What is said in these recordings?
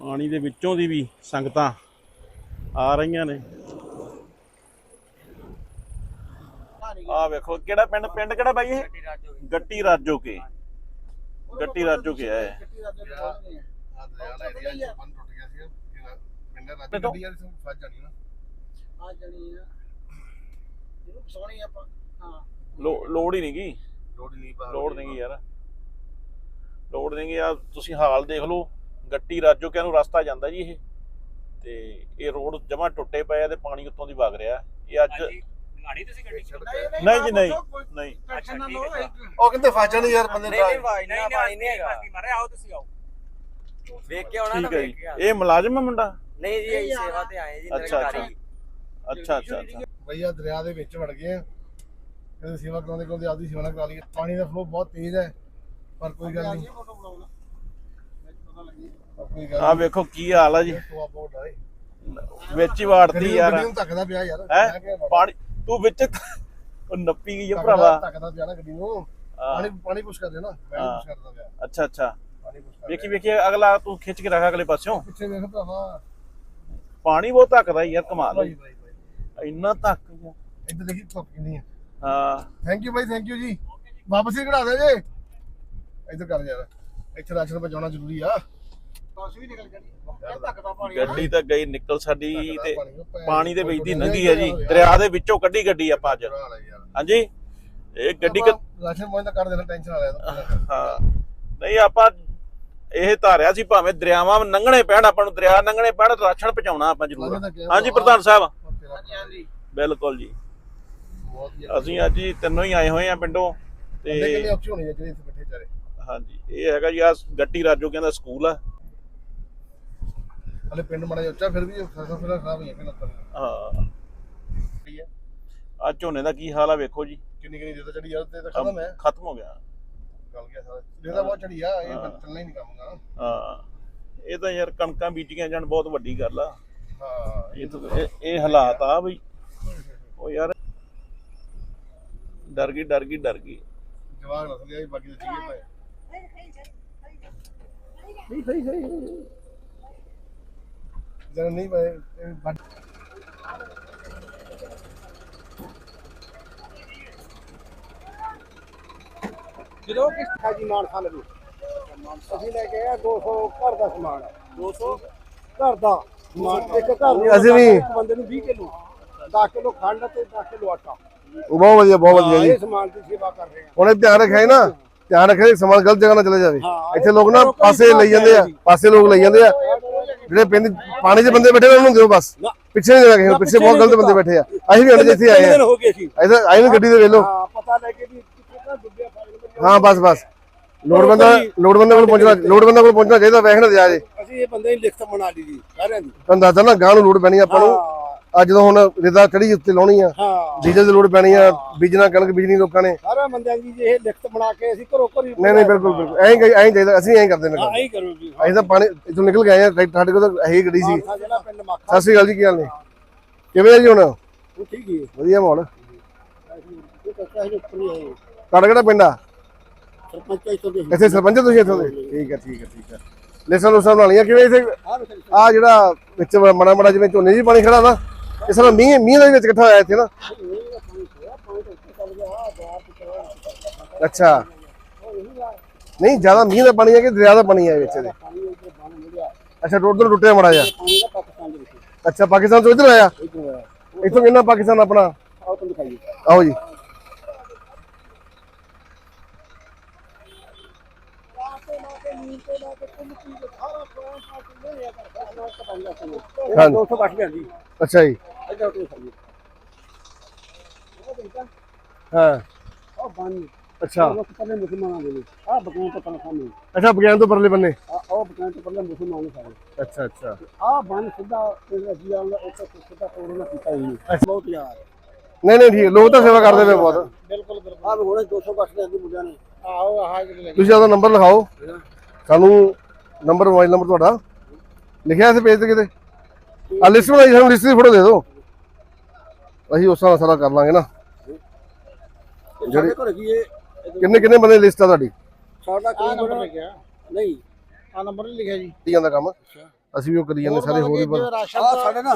ਪਾਣੀ ਦੇ ਵਿੱਚੋਂ ਦੀ ਵੀ ਸੰਗਤਾਂ ਆ ਰਹੀਆਂ ਨੇ। ਆ ਵੇਖੋ ਕਿਹੜਾ ਪਿੰਡ ਪਿੰਡ ਕਿਹੜਾ ਬਾਈ ਇਹ? ਗੱਟੀ ਰਾਜੋ ਕੇ। ਗੱਟੀ ਰਾਜੋ ਕੇ ਹੈ। ਲੋੜ ਹੀ ਨਹੀਂ ਗੀ ਲੋੜ ਨਹੀਂ ਯਾਰ। ਲੋੜ ਨਹੀਂ ਆ ਤੁਸੀਂ ਹਾਲ ਦੇਖ ਲਓ। ਗੱਟੀ ਰਾਜੋ ਕੇ ਨੂੰ ਰਸਤਾ ਜਾਂਦਾ ਜੀ ਇਹ। ਤੇ ਇਹ ਰੋਡ ਜਮਾ ਟੁੱਟੇ ਪਏ ਆ ਤੇ ਪਾਣੀ ਉੱਤੋਂ ਦੀ ਵਗ ਰਿਹਾ। ਇਹ ਅੱਜ ਗਾੜੀ ਤੁਸੀਂ ਗੱਡੀ ਚ ਨਹੀਂ ਜੀ ਨਹੀਂ ਨਹੀਂ। ਨਾ ਉਹ ਕਹਿੰਦੇ ਫਸ ਜਾਣੀ ਯਾਰ ਬੰਦੇ ਨਹੀਂ ਨਹੀਂ ਭਾਈ ਨਹੀਂ ਨਾ ਪਾਣੀ ਨਹੀਂ ਹੈਗਾ। ਮਾਰੇ ਆਓ ਤੁਸੀਂ ਆਓ। ਵੇਖ ਕੇ ਆਉਣਾ ਨਾ ਠੀਕ ਹੈ ਵੇਖ ਜੀ। ਕੇ ਆਉਣਾ। ਇਹ ਮੁਲਾਜ਼ਮ ਹੈ ਮੁੰਡਾ? ਨਹੀਂ ਜੀ ਅਸੀਂ ਸੇਵਾ ਤੇ ਆਏ ਜੀ ਅੱਛਾ, ਨਿਰੰਕਾਰੀ ਅੱਛਾ। ਅੱਛਾ ਅੱਛਾ ਭਈਆ ਦਰਿਆ ਦੇ ਵਿੱਚ ਵੜ ਗਏ ਆ। ਸੇਵਾ ਕਰਾਉਂਦੇ ਕਰਾਉਂਦੇ ਆਪਦੀ ਸੇਵਾ ਨਾ ਕਰਾ ਲਈ ਪਾਣੀ ਦਾ ਫਲੋ ਬਹੁਤ ਤੇਜ਼ ਹੈ ਪਰ ਕੋਈ ਗੱਲ ਨਹੀਂ। ਆ ਵੇਖੋ ਕੀ ਹਾਲ ਆ ਜੀ। ਵਿੱਚ ਹੀ ਵਾੜਤੀ ਯਾਰ। ਗੱਡੀ ਨੂੰ ਧੱਕਦਾ ਪਿਆ ਯਾਰ। ਹੈ? ਪਾਣੀ ਤੂੰ ਵਿੱਚ ਉਹ ਨੱਪੀ ਗਈ ਆ ਭਰਾਵਾ। ਧੱਕਦਾ ਪਿਆ ਨਾ ਗੱਡੀ ਨੂੰ। ਪਾਣੀ ਪਾਣੀ ਪੁਸ਼ ਕਰਦੇ ਨਾ। ਮੈਂ। ਪੁਸ਼ ਕਰਦਾ ਪਿਆ। ਅੱਛਾ ਅੱਛਾ। ਵੇਖੀ ਵੇਖੀ ਅਗਲਾ ਤੂੰ ਖਿੱਚ ਕੇ ਰੱਖ ਅਗਲੇ ਪਾਸਿਓਂ। ਪਿੱਛੇ ਵੇਖ ਭਰਾਵਾ। ਪਾਣੀ ਬਹੁਤ ਧੱਕਦਾ ਯਾਰ ਕਮਾਲ ਇੰਨਾ ਧੱਕ ਗਿਆ। ਇੱਧਰ ਦੇਖੀ ਧੁੱਪ ਕਿੰਨੀ ਹੈ। ਹਾਂ। ਥੈਂਕ ਯੂ ਭਾਈ ਥੈਂਕ ਯੂ ਜੀ। ਵਾਪਸ ਹੀ ਕਢਾ ਦੇ ਜੇ। ਇੱਧਰ ਕਰ ਯਾਰ। ਇੱਥੇ ਰਾਸ਼ਨ ਪਹੁੰਚਾਉਣਾ ਜ਼ਰੂਰੀ ਆ। ਬਸ ਵੀ ਨਿਕਲ ਜਾਣੀ ਇਹ ਧੱਕਦਾ ਪਾਣੀ ਗੱਡੀ ਤਾਂ ਗਈ ਨਿਕਲ ਸਾਡੀ ਤੇ ਪਾਣੀ ਦੇ ਵਿੱਚ ਦੀ ਲੰਘੀ ਹੈ ਜੀ। ਦਰਿਆ ਦੇ ਵਿੱਚੋਂ ਕੱਢੀ ਗੱਡੀ ਆਪਾਂ ਅੱਜ। ਹਾਂਜੀ? ਇਹ ਗੱਡੀ ਕ- ਰਾਸ਼ਨ ਪਹੁੰਚਦਾ ਕਰ ਦੇਣਾ ਟੈਨਸ਼ਨ ਆ ਰਿਹਾ ਹਾਂ। ਨਹੀਂ ਆਪਾਂ ਇਹ ਧਾਰਿਆ ਸੀ ਭਾਵੇਂ ਦਰਿਆਵਾਂ ਲੰਘਣੇ ਪੈਣ ਆਪਾਂ ਨੂੰ ਦਰਿਆ ਲੰਘਣੇ ਪੈਣ ਰਾਸ਼ਨ ਪਹੁੰਚਾਉਣਾ ਆਪਾਂ ਜ਼ਰੂਰ। ਹਾਂਜੀ ਪ੍ਰਧਾਨ ਸਾਹਿਬ। ਹਾਂਜੀ ਹਾਂਜੀ। ਬਿਲਕੁਲ ਜੀ। ਅਸੀਂ ਅੱਜ ਹੀ ਤਿੰਨੋਂ ਹੀ ਆਏ ਹੋਏ ਆ ਪਿੰਡੋਂ ਤੇ ਕਿੰਨੇ ਤੇ ਔਖੇ ਹੋਣੇ ਆ ਜਿਹੜੇ ਇੱਥੇ ਬੈਠੇ ਚਾਰੇ ਹਾਂਜੀ ਇਹ ਹੈਗਾ ਜੀ ਆ ਗੱਟੀ ਰਾਜੋ ਕਹਿੰਦਾ ਸਕੂਲ ਆ। ਹਲੇ ਪਿੰਡ ਮਾੜਾ ਜਿਹਾ ਉੱਚਾ ਫਿਰ ਵੀ ਫਸਲ ਫਿਰ ਖਰਾਬ ਹੋਈ ਹੈ ਲੱਤਾਂ ਹਾਂ। ਆ ਝੋਨੇ ਦਾ ਕੀ ਹਾਲ ਆ ਵੇਖੋ ਜੀ। ਕਿੰਨੀ ਕਿੰਨੀ ਦੇਰ ਚੜੀ ਯਾਰ ਤੇ ਤਾਂ ਖਤਮ ਹੈ। ਖਤਮ ਹੋ ਗਿਆ। ਗੱਲ ਗਿਆ ਸਾਰਾ। ਦੇਦਾ ਬਹੁਤ ਚੜੀ ਆ ਇਹ ਹਾਂ। ਚੱਲਣਾ ਹੀ ਨਹੀਂ ਕੰਮ ਗਾ ਹਾਂ। ਇਹ ਤਾਂ ਯਾਰ ਕਣਕਾਂ ਬੀਜੀਆਂ ਜਾਣ ਬਹੁਤ ਵੱਡੀ ਗੱਲ ਆ। ਹਾਂ ਇਹ ਤਾਂ ਇਹ- ਇਹ ਹਾਲਾਤ ਆ ਬਈ। ਉਹ ਯਾਰ ਡਰ ਗਈ ਡਰ ਗਈ ਡਰ ਗਈ। ਜਵਾਗ ਨਸਲ ਆਈ ਬਾਕੀ ਤਾਂ ਚੀਏ ਪਏ। ਸਹੀ ਸਹੀ ਸਹੀ। ਜਦ ਨਹੀਂ ਜਦੋਂ ਕਿਸ ਹਾਜੀ ਮਾਨ ਖਾਨ ਨੂੰ ਅਸੀਂ ਲੈ ਕੇ ਆਏ 200 ਘਰ ਦਾ ਸਮਾਨ। 200 ਘਰ ਦਾ ਸਮਾਨ ਇੱਕ ਘਰ ਨੂੰ ਅਸੀਂ ਵੀ- ਇੱਕ ਬੰਦੇ ਨੂੰ 20 ਕਿਲੋ 10 ਕਿਲੋ ਖੰਡ ਤੇ 10 ਕਿਲੋ ਆਟਾ। ਬਹੁਤ ਵਧੀਆ ਬਹੁਤ ਵਧੀਆ ਹਾਂ, ਜੀ ਇਹ ਸਮਾਨ ਦੀ ਸੇਵਾ ਕਰ ਰਹੇ ਹਾਂ ਉਹਨੇ ਧਿਆਨ ਰੱਖਿਆ ਸੀ ਨਾ ਧਿਆਨ ਰੱਖਿਆ ਸਮਾਨ ਗਲਤ ਜਗ੍ਹਾ ਨਾ ਚਲੇ ਜਾਵੇ। ਇੱਥੇ ਲੋਕ ਨਾ ਦੀ ਪਾਸੇ ਲਈ ਜਾਂਦੇ ਆ ਪਾਸੇ ਲੋਕ ਲਈ ਜਾਂਦੇ ਆ। ਜਿਹੜੇ ਪਿੰਡ ਪਾਣੀ 'ਚ ਬੰਦੇ ਬੈਠੇ ਨੇ ਉਹਨਾਂ ਨੂੰ ਦਿਓ ਬਸ। ਪਿੱਛੇ ਨਹੀਂ ਲੱਗੇ ਪਿੱਛੇ ਬਹੁਤ ਗਲਤ ਬੰਦੇ ਬੈਠੇ ਆ। ਅਸੀਂ ਵੀ ਅੰਦਰ ਜਿੱਥੇ ਆਏ ਆ। ਹੋ ਗਏ ਸੀ? ਅਸੀਂ ਆਏ ਨੂੰ ਗੱਡੀ ਦੇ ਵੇਲੋ ਹਾਂ ਪਤਾ ਲੈ ਕੇ ਵੀ ਦਾ। ਹਾਂ ਬਸ ਬਸ। ਲੋੜ ਬੰਦਾ ਲੋੜ ਬੰਦਾ ਕੋਲ ਪਹੁੰਚਣਾ ਲੋੜ ਬੰਦਾ ਕੋਲ ਪਹੁੰਚਣਾ ਚਾਹੀਦਾ ਵੈਖ ਨਾ ਦਿਆ ਜੇ। ਅਸੀਂ ਇਹ ਬੰਦੇ ਦੀ ਲਿਖਤ ਬਣਾ ਲਈ ਜੀ ਸਾਰਿਆਂ ਦੀ। ਤੁਹਾਨੂੰ ਦੱਸਦਾ ਨਾ ਗਾਂ ਨੂੰ ਲੋੜ ਪੈਣੀ ਆਪਾਂ ਨੂੰ। ਅੱਜ ਜਦੋਂ ਹੁਣ ਰਿਦਾ ਚੜੀ ਉੱਤੇ ਲਾਉਣੀ ਆ। ਹਾਂ। ਡੀਜ਼ਲ ਦੀ ਲੋੜ ਪੈਣੀ ਆ ਬੀਜਣਾ ਕਣਕ ਬੀਜਣੀ ਲੋਕਾਂ ਨੇ। ਸਾਰਾ ਬੰਦਿਆਂ ਦੀ ਜੇ ਇਹ ਲਿਖਤ ਬਣਾ ਕੇ ਅਸੀਂ ਘਰੋਂ ਘਰੀ ਨਹੀਂ ਨਹੀਂ ਬਿਲਕੁਲ ਬਿਲਕੁਲ। ਐਂ ਹੀ- ਐਂ ਹੀ ਚਾਹੀਦਾ ਅਸੀਂ ਐਂ ਕਰਦੇ ਨੇ ਹਾਂ ਕੰਮ। ਐਂ ਕਰੋ ਜੀ ਅਸੀਂ ਤਾਂ ਪਾਣੀ ਇਥੋਂ ਨਿਕਲ ਆਏ ਆ ਸਾਡੇ ਕੋਲ ਤਾਂ ਇਹੀ ਗੱਡੀ ਸੀ। ਜਿਹੜਾ ਪਿੰਡ ਮਾਖਾ ਸਤਿ ਸ਼੍ਰੀ ਅਕਾਲ ਜੀ ਕੀ ਹਾਲ ਨੇ? ਕਿਵੇਂ ਆ ਜੀ ਹੁਣ? ਉਹ ਠੀਕ ਹੀ ਹੈ। ਵਧੀਆ ਮਾਹੌਲ। ਇਹ ਤਾਂ ਚਾਹੇ ਉੱਪਰ ਹੀ ਹੈ ਤੁਹਾਡਾ ਕਿਹੜਾ ਪਿੰਡ ਆ? ਸਰਪੰਚ ਇੱਥੋਂ ਦੇ। ਇੱਥੇ ਸਰਪੰਚ ਹੋ ਤੁਸੀਂ ਇੱਥੋਂ ਦੇ? ਠੀਕ ਹੈ ਠੀਕ ਹੈ ਠੀਕ ਹੈ। ਲੈਸਾਂ ਲੂਸਾਂ ਬਣਾ ਲਈਆਂ ਕਿਵੇਂ ਇੱਥੇ। ਆ ਜਿਹੜਾ ਵਿੱਚ ਮੜਾ ਮੜਾ ਜਿਵੇਂ ਝੋਨੇ ਜੀ ਪਾਣੀ ਖੜਾ ਨਾ ਇਸ ਤਰ੍ਹਾਂ ਮੀਂਹ ਮੀਂਹ ਦੇ ਵਿੱਚ ਇਕੱਠਾ ਹੋਇਆ ਇੱਥੇ ਨਾ ਨਹੀਂ ਦਾ ਪਾਣੀ ਪਿਆ ਪਾਣੀ ਤਾਂ ਉੱਤੇ ਚੱਲ ਗਿਆ ਆ ਬਾਹਰ ਤੇ ਚਲਾ ਅੱਛਾ ਉਹ ਇਹੀ ਦਾ ਨਹੀਂ ਜ਼ਿਆਦਾ ਮੀਂਹ ਦਾ ਪਾਣੀ ਹੈ ਕਿ ਦਰਿਆ ਦਾ ਪਾਣੀ ਹੈ ਵਿੱਚ ਇਹਦੇ ਪਾਣੀ ਉੱਤੇ ਬਣ ਮਿਲਿਆ ਅੱਛਾ ਰੋਡ ਤੋਂ ਟੁੱਟਿਆ ਮੜਾ ਜਾ ਪਾਣੀ ਦਾ ਪਾਕਿਸਤਾਨ ਦੇ ਵਿੱਚ ਅੱਛਾ ਪਾਕਿਸਤਾਨ ਤੋਂ ਇੱਧਰ ਆਇਆ ਇੱਧਰ ਆਇਆ ਇੱਥੋਂ ਕਿੰਨਾ ਪਾਕਿਸਤਾਨ ਆਪਣਾ ਆਓ ਤੁਹਾਨੂੰ ਦਿਖਾਈਏ ਆਓ ਜੀ ਹਾਂ 200 ਬੱਟ ਜਾਂਦੀ ਅੱਛਾ ਜੀ ਇੱਧਰ ਤੋਂ। ਖਾਈਏ ਹਾਂ ਆ ਬੰਨ ਅੱਛਾ। ਉਹ ਪੱਲੇ ਮੁਸਲਮਾਨਾਂ ਦੇ ਨੇ। ਆ ਬਕਾਂ ਤੋਂ ਤਨਖਾਹ ਨਹੀਂ ਅੱਛਾ ਬਗਿਆਨ ਤੋਂ ਪਰਲੇ ਬੰਨੇ? ਆ ਉਹ ਬਕਾਂ ਤੋਂ ਪੱਲੇ ਮੁਸਲਮਾਨ ਨੇ ਸਾਰੇ। ਅੱਛਾ ਅੱਛਾ। ਆ ਬੰਨ ਸਿੱਧਾ ਇਹ ਜੀ ਆਉਂਦਾ ਉੱਥੇ ਸਿੱਧਾ ਤੋੜਨਾ ਕੀਤਾ ਹੀ ਨਹੀਂ। ਬਹੁਤ ਯਾਰ। ਨਹੀਂ ਨਹੀਂ ਠੀਕ। ਹੈ, ਲੋਕ ਤਾਂ ਸੇਵਾ ਕਰਦੇ ਪਏ ਬਹੁਤ। ਬਿਲਕੁਲ ਬਿਲਕੁਲ। ਆ ਵੀ ਹੁਣੇ 200 ਬੱਟ ਜਾਂਦੀ ਮੁੰਡਿਆਂ ਨੇ। ਆਓ ਆਹ ਜਿਹੜੇ ਤੁਸੀਂ ਆਪਦਾ ਨੰਬਰ ਲਿਖਾਓ। ਸਾਨੂੰ ਨੰਬਰ ਮੋਬਾਈਲ ਨੰਬਰ ਤੁਹਾਡਾ। ਲਿਖਿਆ ਇੱਥੇ ਪੇਜ ਤੇ ਕਿਤੇ? ਆ ਲਿਸਟ ਬਣਾਈ ਸਾਨੂੰ ਲਿਸਟ ਦੀ ਫੋਟੋ ਦੇ ਦਿਓ। ਅਸੀਂ ਉਸ ਨਾਲ ਸਾਰਾ ਕਰ ਲਾਂਗੇ ਨਾ। ਜਿਹੜੇ ਕੀ ਇਹ ਕਿੰਨੇ ਕਿੰਨੇ ਬੰਦੇ ਲਿਸਟ ਆ ਤੁਹਾਡੀ? ਸਾਡਾ ਕਰੀਬ ਨੰਬਰ ਲਿਖਿਆ। ਨਹੀਂ। ਆ ਨੰਬਰ ਨਹੀਂ ਲਿਖਿਆ ਜੀ। ਕੀ ਜਾਂਦਾ ਕੰਮ। ਅਸੀਂ ਵੀ ਉਹ ਕਰੀ ਜਾਂਦੇ ਸਾਰੇ ਹੋਰ ਵੀ ਬਣ- ਸਾਡੇ ਨਾ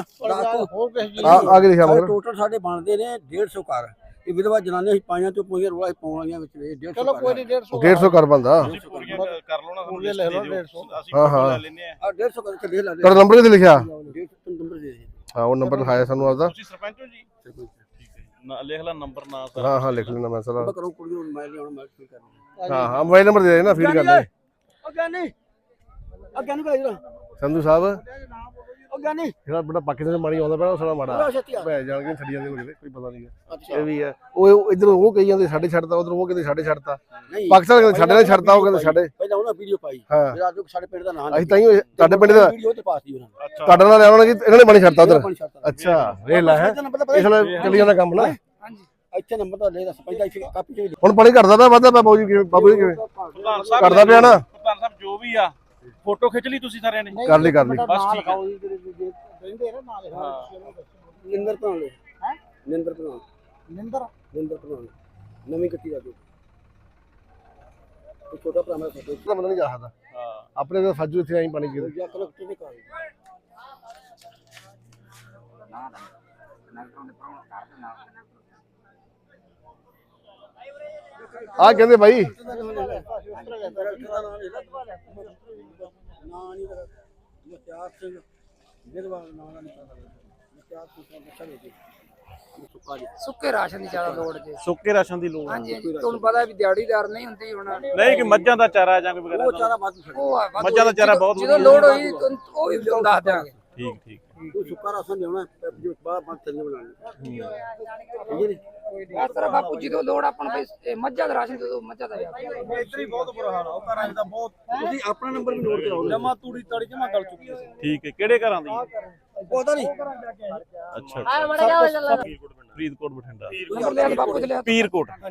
ਹੋਰ ਕਿਸੇ ਚੀਜ਼ ਆ ਆ ਕੇ ਲਿਖਿਆ ਮਗਰ। ਟੋਟਲ ਸਾਡੇ ਬਣਦੇ ਨੇ 150 ਘਰ। ਇਹ ਵਿਧਵਾ ਜਨਾਨੀਆਂ ਅਸੀਂ ਪਾਈਆਂ ਤੋਂ ਪੂਰੀਆਂ ਰੋਲਾ ਪਾਉਣ ਵਾਲੀਆਂ ਵਿੱਚ ਇਹ 150 ਚਲੋ ਕੋਈ ਨਹੀਂ 150 150 ਕਰ ਬੰਦਾ ਕਰ- ਕਰ ਲਓ ਨਾ ਸਾਨੂੰ ਪੂਰੀਆਂ ਲੈ ਦੇ ਲਓ, ਦਿਓ। 150 ਅਸੀਂ ਹਾਂ, ਫੋਟੋ ਹਾਂ। ਲੈ ਲੈਨੇ ਆ ਆ 150 ਕਰਕੇ ਦੇ ਲਾ ਦੇ। ਤੁਹਾਡਾ ਨੰਬਰ ਕਿਤੇ ਲਿਖਿਆ? 150 ਨੰਬਰ ਦੇ ਦੇ। ਹਾਂ ਉਹ ਨੰਬਰ ਲਿਖਾਇਆ ਸਾਨੂੰ ਆਪਦਾ। ਤੁਸੀਂ ਸਰਪੰਚ ਜੀ ਜੀ। ਨਾ ਲਿਖ ਲੈ ਨੰਬਰ ਨਾ ਸਰ ਹਾਂ ਹਾਂ ਲਿਖ ਲੈਣਾ ਮੈਂ ਸਾਰਾ। ਮੈਂ ਕਰੋ ਕੁੜੀ ਨੂੰ ਮੈਂ ਲਿਆਉਣਾ ਮੈਂ ਕੀ ਕਰਨਾ। ਹਾਂ ਹਾਂ ਮੋਬਾਈਲ ਨੰਬਰ ਦੇ ਦੇਣਾ ਫੀਡ ਕਰ ਦੇ ਉਹ ਗਿਆਨੀ ਉਹ ਗਿਆਨੀ ਕੋਲ ਜਰਾ। ਸੰਧੂ ਸਾਹਿਬ। ਉਹ ਗਿਆਨੀ ਜਿਹੜਾ ਬੜਾ ਪਾਕਿਸਤਾਨ ਤੋਂ ਪਾਣੀ ਆਉਂਦਾ ਪਿਆ ਉਹ ਸਾਰਾ ਮਾੜਾ। ਭੈ ਜਾਣ ਕੇ ਛੱਡੀ ਜਾਂਦੇ ਹੋਣਗੇ ਕੋਈ ਪਤਾ ਨਹੀਂ ਇਹ ਵੀ ਹੈ ਉਹ ਇਧਰ ਉਹ ਕਹੀ ਜਾਂਦੇ ਸਾਡੇ ਛੱਡਤਾ ਉਧਰ ਉਹ ਕਹਿੰਦੇ ਸਾਡੇ ਨਹੀਂ। ਪਾਕਿਸਤਾਨ ਕਹਿੰਦੇ ਸਾਡੇ ਨੇ ਛੱਡਤਾ ਉਹ ਕਹਿੰਦੇ ਸਾਡੇ। ਪਹਿਲਾਂ ਉਹਨਾਂ ਵੀਡੀਓ ਪਾਈ। ਫਿਰ ਅੱਜ ਸਾਡੇ ਪਿੰਡ ਦਾ ਨਾਮ ਅਸੀਂ ਤਾਂ ਹੀ ਤੁਹਾਡੇ ਪਿੰਡ ਦਾ ਵੀਡੀਓ ਤੇ ਪਾਤੀ ਉਹਨਾਂ ਨੇ। ਅੱਛਾ। ਤੁਹਾਡੇ ਨਾਲ ਆਉਣਾ ਜੀ ਇਹਨਾਂ ਨੇ ਪਾਣੀ ਛੱਡਤਾ ਉਧਰ। ਅੱਛਾ ਵੇਖ ਲੈ ਹੈ। ਤਾਂ ਇਸ ਲਈ ਚੱਲੀ ਜਾਂਦਾ ਕੰਮ ਨਾ। ਇੱਥੇ ਨੰਬਰ ਤਾਂ ਲੈ ਦੱਸ ਪੈਂਦਾ ਇੱਥੇ ਕਾਪੀ ਚ ਹੁਣ ਪਾਣੀ ਘਟਦਾ ਪਿਆ ਵੱਧਦਾ ਪਿਆ ਬਾਬੂ ਜੀ ਕਿਵੇਂ ਬਾਬੂ ਜੀ ਕਿਵੇਂ ਕਰਦਾ ਪਿਆ ਨਾ? ਪ੍ਰਧਾਨ ਸਾਹਿਬ ਜੋ ਵੀ ਆ ਫੋਟੋ ਖਿੱਚ ਲਈ ਤੁਸੀਂ ਸਾਰਿਆਂ ਨੇ? ਕਰ ਲਈ ਕਰ ਲਈ। ਬਸ ਠੀਕ ਹੈ ਰਹਿੰਦੇ ਨਾ ਨਾਲ ਹਾਂ। ਨਿੰਦਰ ਹੈ? ਨਿੰਦਰ ਨਿੰਦਰ? ਨਿੰਦਰ ਭਰਾਉਣ ਨਵੀਂ ਕੱਟੀ ਦਾ ਉਹ ਛੋਟਾ ਭਰਾ ਮੇਰਾ ਸੱਤੇ ਤਾਂ ਬੰਦਾ ਨਹੀਂ ਜਾ ਸਕਦਾ। ਹਾਂ। ਆਪਣੇ ਤਾਂ ਫੱਜੂ ਇੱਥੇ ਆਈ ਪਾਣੀ ਕਿਤੇ ਜਾਂ ਕਲਕਟਰ ਦੇ ਕਾਲ ਆ ਕਹਿੰਦੇ ਬਾਈ। ਨਾ ਨਹੀਂ ਮੇਰਾ ਮੁਖਤਿਆਰ ਸਿੰਘ ਵਿਧਵਾ ਨਾਂ ਦਾ ਨਹੀਂ ਪਤਾ ਮੁਖਤਿਆਰ ਸਿੰਘ ਦਾ ਬੱਚਾ ਦੇ ਦੇ ਸੁੱਕਾ ਜੀ ਸੁੱਕੇ ਰਾਸ਼ਨ ਦੀ ਜ਼ਿਆਦਾ ਲੋੜ ਜੇ। ਸੁੱਕੇ ਰਾਸ਼ਨ ਦੀ ਲੋੜ ਹਾਂਜੀ ਹਾਂਜੀ। ਤੁਹਾਨੂੰ ਪਤਾ ਵੀ ਦਿਹਾੜੀਦਾਰ ਨਹੀਂ ਹੁੰਦੀ ਹੁਣ। ਨਹੀਂ ਕਿ ਮੱਝਾਂ ਦਾ ਚਾਰਾ ਜਾਂ ਕੋਈ ਵਗੈਰਾ ਉਹ ਚਾਰਾ ਬਾਅਦ ਵਿੱਚ ਉਹ ਆ ਵਾਧੂ ਮੱਝਾਂ ਦਾ ਚਾਰਾ ਬਹੁਤ ਜਦੋਂ ਵਧੀਆ। ਲੋੜ ਹੋਈ ਤੁਹਾਨੂੰ ਉਹ ਵੀ ਤੁਹਾਨੂੰ ਦੱਸ ਦਿਆਂਗੇ। ਠੀਕ ਠੀਕ। ਉਹ ਸੁੱਕਾ ਰਾਸ਼ਨ ਲਿਆਉਣਾ ਜੋ ਬਾਅਦ ਬਾਅਦ ਤੇਲ ਬਣਾਉਣਾ ਠੀਕ ਹੈ? ਇਸ ਤਰ੍ਹਾਂ ਬਾਪੂ ਜਦੋਂ ਲੋੜ ਆਪਾਂ ਨੂੰ ਕੋਈ ਇਹ ਮੱਝਾਂ ਦਾ ਰਾਸ਼ਨ ਦੇ ਮੱਝਾਂ ਦਾ ਯਾਰ ਇੱਧਰ ਹੀ ਬਹੁਤ ਬੁਰਾ ਹਾਲ ਆ ਉਹ ਘਰਾਂ ਦਾ ਬਹੁਤ ਤੁਸੀਂ ਆਪਣਾ ਨੰਬਰ ਵੀ ਨੋਟ ਕਰਾਓ। ਜਮਾ ਤੂੜੀ ਤੜੀ ਜਮਾ ਗਲ ਚੁੱਕੀ ਹੈ ਠੀਕ ਹੈ ਕਿਹੜੇ ਘਰਾਂ ਦੀ ਪਤਾ ਨਹੀਂ। ਅੱਛਾ ਫਰੀਦਕੋਟ ਬਠਿੰਡਾ। ਨੰਬਰ ਲਿਆ ਕੇ ਬਾਪੂ ਦੇ ਲਿਆ। ਪੀਰਕੋਟ। ਆਪਣਾ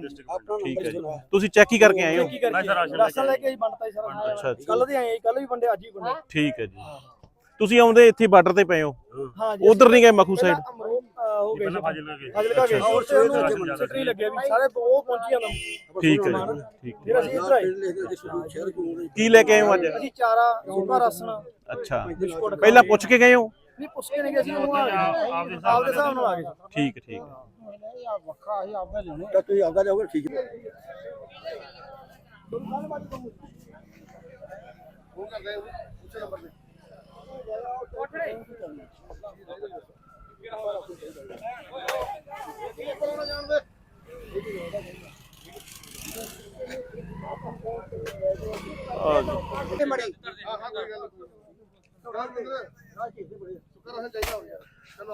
ਠੀਕ ਹੈ ਜੀ। ਤੁਸੀਂ ਚੈੱਕ ਹੀ ਕਰਕੇ ਆਏ ਹੋ? ਰਾਸ਼ਨ ਲੈ ਕੇ ਹੀ ਬਣਤਾ ਸਾਰਾ। ਅੱਛਾ ਅੱਛਾ। ਕੱਲ ਦੇ ਆਏ ਕੱਲ ਵੀ ਬੰਦੇ ਅੱਜ ਹੀ ਬੰਦੇ ਠੀਕ ਹੈ ਜੀ। ਤੁਸੀਂ ਆਉਂਦੇ ਇੱਥੇ ਬਾਰਡਰ ਤੇ ਪਏ ਹੋ। ਹਾਂ ਉਧਰ ਨਹੀਂ ਗਏ ਮਖੂ ਸਾਈਡ? ਹੋ ਗਏ ਫਾਜ਼ਿਲਕਾ ਗਏ। ਹੋਰ ਸੇ ਉਹਨੂੰ ਸਟਰੀ ਲੱਗਿਆ ਵੀ ਸਾਰੇ ਉਹ ਪਹੁੰਚੀ ਜਾਂਦਾ ਠੀਕ ਹੈ ਜੀ ਠੀਕ ਹੈ। ਫਿਰ ਅਸੀਂ ਇੱਧਰ ਆਏ। ਸ਼ਹਿਰ ਕਿਉਂ ਕੀ ਲੈ ਕੇ ਆਏ ਹੋ ਅੱਜ? ਅਸੀਂ ਚਾਰਾ ਸੁੱਕਾ ਰਸਨ ਅੱਛਾ। ਪਹਿਲਾਂ ਪੁੱਛ ਕੇ ਗਏ ਹੋ? ਨਹੀਂ ਪੁੱਛ ਕੇ ਨਹੀਂ ਗਏ ਅਸੀਂ ਉਹ ਆ ਗਏ। ਆਪਦੇ ਹਿਸਾਬ ਨਾਲ ਆ ਗਏ। ਠੀਕ ਹੈ ਠੀਕ ਹੈ। ਆਪਦਾ ਤਾਂ ਤੁਸੀਂ ਆਪਦਾ ਜਾਓਗੇ ਠੀਕ ਹੈ ਆ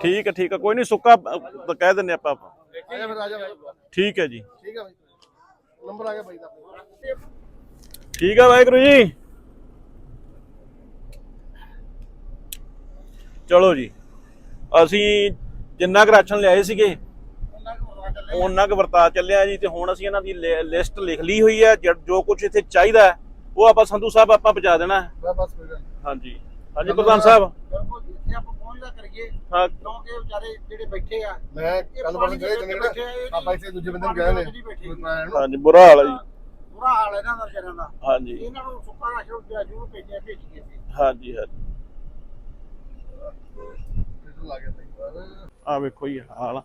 ਠੀਕ ਹੈ ਠੀਕ ਹੈ। ਕੋਈ ਨਹੀਂ ਸੁੱਕਾ ਅ, ਕਹਿ ਦਿੰਨੇ ਆਪਾਂ ਆ ਜਾ ਫਿਰ ਆ ਜਾ ਬਾਈ ਠੀਕ ਹੈ ਜੀ। ਠੀਕ ਆ ਬਾਈ। ਨੰਬਰ ਆ ਗਿਆ ਬਾਈ ਦਾ। ਠੀਕ ਹੈ ਵਾਹਿਗੁਰੂ ਜੀ। ਚਲੋ ਜੀ। ਅਸੀਂ ਜਿੰਨਾ ਕੁ ਰਾਸ਼ਨ ਲਿਆਏ ਸੀਗੇ ਉਹਨਾਂ ਕੁ ਵਰਤਾ ਚੱਲਿਆ ਜੀ ਤੇ ਹੁਣ ਅਸੀਂ ਇਹਨਾਂ ਦੀ ਲਿਸਟ ਲਿਖ ਲਈ ਹੋਈ ਹੈ। ਜ- ਕੁਝ ਇੱਥੇ ਚਾਹੀਦਾ ਹੈ, ਉਹ ਆਪਾਂ ਸੰਧੂ ਸਾਹਿਬ ਆਪਾਂ ਪਹੁੰਚਾ ਦੇਣਾ। ਹਾਂਜੀ। ਹਾਂਜੀ ਪ੍ਰਧਾਨ ਸਾਹਿਬ। ਬਿਲਕੁਲ ਜਿੱਥੇ ਆਪਾਂ ਪਹੁੰਚਦਾ ਕਰੀਏ। ਹਾਂ। ਕਿਉਂਕਿ ਵਿਚਾਰੇ ਜਿਹੜੇ ਬੈਠੇ ਆ ਮੈਂ ਕੱਲ ਬਣ ਗਏ ਚੰਗੇ ਕਿਹੜਾ ਆਪਾਂ ਇੱਥੇ ਦੂਜੇ ਬੰਦੇ ਨੂੰ ਕਹਿ ਨੇ। ਹਾਂਜੀ ਬੁਰਾ ਹਾਲ ਹੈ ਜੀ। ਬੁਰਾ ਹਾਲ ਹੈ ਇਹਨਾਂ ਦਾ ਵਿਚਾਰਿਆਂ ਦਾ। ਹਾਂਜੀ। ਇਹਨਾਂ ਨੂੰ ਸੁੱਕਾ ਰਾਸ਼ਨ ਜਰੂਰ ਭੇਜਿਆ ਭੇਜੀਏ ਹਾਂਜੀ ਹਾਂਜੀ। ਆ ਵੇਖੋ ਜੀ, ਹਾਲ ਆ।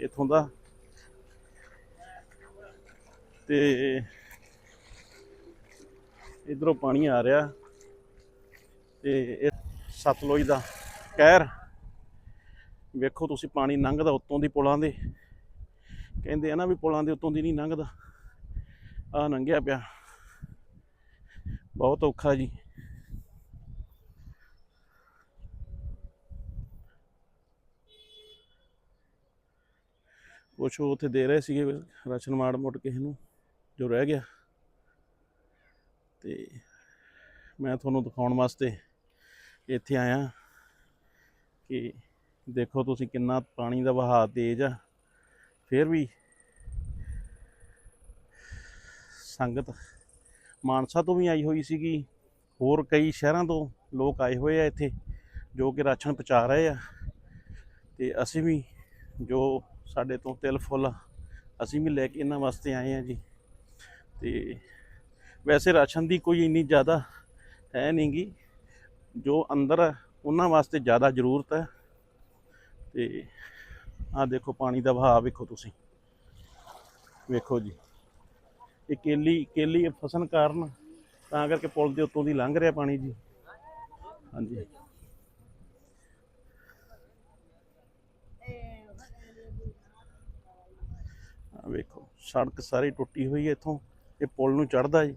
ਇਥੋਂ ਦਾ। ਤੇ ਇਧਰੋਂ ਪਾਣੀ ਆ ਰਿਹਾ। ਤੇ ਇਹ ਸਤਲੁਜ ਦਾ ਕਹਿਰ। ਵੇਖੋ ਤੁਸੀਂ ਪਾਣੀ ਲੰਘਦਾ ਉੱਤੋਂ ਦੀ ਪੁਲਾਂ ਦੇ। ਕਹਿੰਦੇ ਆ ਨਾ ਵੀ ਪੁਲਾਂ ਦੇ ਉੱਤੋਂ ਦੀ ਨਹੀਂ ਲੰਘਦਾ। ਆ ਲੰਘਿਆ ਪਿਆ। ਬਹੁਤ ਔਖਾ ਜੀ। ਕੁਛ ਉਹ ਉੱਥੇ ਦੇ ਰਹੇ ਸੀਗੇ ਰਾਸ਼ਨ ਮਾੜ ਮੋਟ ਕਿਸੇ ਨੂੰ, ਜੋ ਰਹਿ ਗਿਆ। ਤੇ ਮੈਂ ਤੁਹਾਨੂੰ ਦਿਖਾਉਣ ਵਾਸਤੇ ਇੱਥੇ ਆਇਆ ਕਿ ਦੇਖੋ ਤੁਸੀਂ ਕਿੰਨਾ ਪਾਣੀ ਦਾ ਵਹਾਅ ਤੇਜ਼ ਆ। ਫਿਰ ਵੀ ਸੰਗਤ ਮਾਨਸਾ ਤੋਂ ਵੀ ਆਈ ਹੋਈ ਸੀਗੀ। ਹੋਰ ਕਈ ਸ਼ਹਿਰਾਂ ਤੋਂ ਲੋਕ ਆਏ ਹੋਏ ਆ ਇੱਥੇ, ਜੋ ਕਿ ਰਾਸ਼ਨ ਪਹੁੰਚਾ ਰਹੇ ਆ। ਤੇ ਅਸੀਂ ਵੀ ਜੋ ਸਾਡੇ ਤੋਂ ਤਿਲ ਫੁੱਲ ਅਸੀਂ ਵੀ ਲੈ ਕੇ ਇਹਨਾਂ ਵਾਸਤੇ ਆਏ ਆ ਜੀ। ਤੇ ਵੈਸੇ ਰਾਸ਼ਨ ਦੀ ਕੋਈ ਇੰਨੀ ਜ਼ਿਆਦਾ ਹੈ ਨਹੀਂਗੀ ਜੋ ਅੰਦਰ ਉਹਨਾਂ ਵਾਸਤੇ ਜ਼ਿਆਦਾ ਜ਼ਰੂਰਤ ਹੈ। ਤੇ ਆਹ ਦੇਖੋ ਪਾਣੀ ਦਾ ਵਹਾਅ ਵੇਖੋ ਤੁਸੀਂ। ਵੇਖੋ ਜੀ। ਇਹ ਕੇਲੀ ਕੇਲੀ ਫਸਣ ਕਾਰਨ ਤਾਂ ਕਰਕੇ ਪੁਲ ਦੇ ਉੱਤੋਂ ਦੀ ਲੰਘ ਰਿਹਾ ਪਾਣੀ ਜੀ। ਹਾਂਜੀ ਆਹ ਵੇਖੋ ਸੜਕ ਸਾਰੀ ਟੁੱਟੀ ਹੋਈ ਹੈ ਇੱਥੋਂ, ਇਹ ਪੁਲ ਨੂੰ ਚੜਦਾ ਜੀ।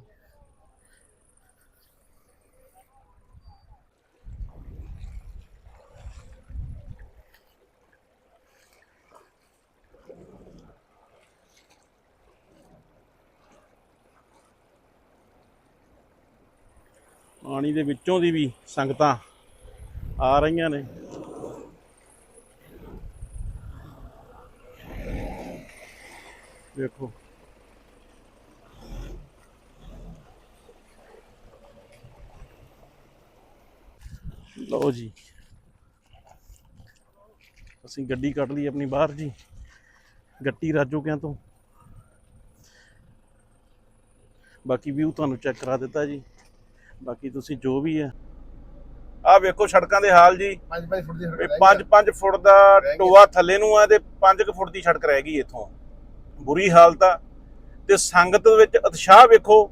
ਪਾਣੀ ਦੇ ਵਿੱਚੋਂ ਦੀ ਵੀ ਸੰਗਤਾਂ ਆ ਰਹੀਆਂ ਨੇ। ਦੇਖੋ। ਲਓ ਜੀ। ਅਸੀਂ ਗੱਡੀ ਕੱਢ ਲਈ ਆਪਣੀ ਬਾਹਰ ਜੀ। ਗੱਟੀ ਰਾਜੋਕਿਆਂ ਤੋਂ? ਬਾਕੀ ਵਿਊ ਤੁਹਾਨੂੰ ਚੈੱਕ ਕਰਾ ਦਿੱਤਾ ਜੀ। ਬਾਕੀ ਤੁਸੀਂ ਜੋ ਵੀ ਹੈ। ਆ ਵੇਖੋ ਸੜਕਾਂ ਦੇ ਹਾਲ ਜੀ। 5-5 ਫੁੱਟ ਦੀ ਵੀ 5-5 ਫੁੱਟ ਦਾ ਟੋਆ ਥੱਲੇ ਨੂੰ ਆ ਤੇ 5 ਫੁੱਟ ਦੀ ਸੜਕ ਰਹਿ ਗਈ ਇੱਥੋਂ। ਬੁਰੀ ਹਾਲਤ ਆ ਤੇ ਸੰਗਤ ਵਿੱਚ ਉਤਸ਼ਾਹ ਵੇਖੋ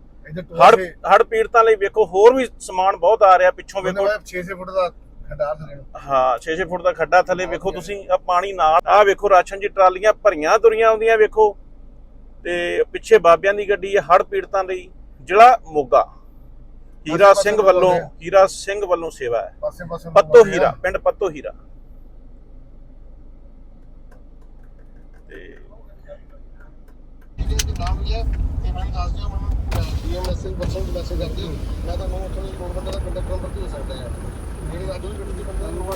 ਹੜ ਹੜ ਪੀੜਤਾਂ ਲਈ ਵੇਖੋ ਹੋਰ ਵੀ ਸਮਾਨ ਬਹੁਤ ਆ ਰਿਹਾ ਪਿੱਛੋਂ ਵੇਖੋ। 6-6 ਫੁੱਟ ਦਾ ਖੱਡਾ ਥੱਲੇ ਹਾਂ 6-6 ਫੁੱਟ ਦਾ ਖੱਡਾ ਥੱਲੇ ਵੇਖੋ ਤੁਸੀਂ ਆ ਪਾਣੀ ਨਾਲ ਆ ਵੇਖੋ ਰਾਸ਼ਨ ਦੀ ਟਰਾਲੀਆਂ ਭਰੀਆਂ ਤੁਰੀਆਂ ਆਉਂਦੀਆਂ ਵੇਖੋ। ਤੇ ਪਿੱਛੇ ਬਾਬਿਆਂ ਦੀ ਗੱਡੀ ਹੈ ਹੜ ਪੀੜਤਾਂ ਲਈ ਜ਼ਿਲ੍ਹਾ ਮੋਗਾ। ਹੀਰਾ ਸਿੰਘ ਵੱਲੋਂ। ਹੀਰਾ ਸਿੰਘ ਵੱਲੋਂ ਸੇਵਾ ਹੈ। ਪੱਤੋ ਹੀਰਾ ਪਿੰਡ ਪੱਤੋ ਹੀਰਾ। ਨਾਮ ਲਿਆ ਤੇ ਮੈਂ ਦੱਸ ਦਿਆਂ, ਮੈਨੂੰ ਡੀਐਮਐਸਐਲ ਬੱਸਾਂ ਦੀ ਮੈਸੇਜ ਕਰਦੀ ਮੈਂ ਤਾਂ ਨੂੰ ਉੱਥੋਂ ਕੋਲ ਬੰਦੇ ਦਾ ਕੰਡਕਟਰ ਨੰਬਰ ਵੀ ਸਕਦਾ ਹੈ। ਜਿਹੜੀ ਅੱਜ ਗੱਡੀ ਦੀ ਬੰਦਾ ਨੂੰ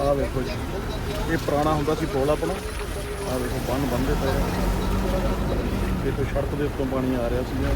ਆ। ਵੇਖੋ ਜੀ। ਇਹ ਪੁਰਾਣਾ ਹੁੰਦਾ ਸੀ ਪੁਲ ਆਪਣਾ। ਆ ਵੇਖੋ, ਬੰਨ ਬੰਦੇ ਪਏ ਆ। ਦੇਖੋ ਸੜਕ ਦੇ ਉੱਤੋਂ ਪਾਣੀ ਆ ਰਿਹਾ ਸੀਗਾ।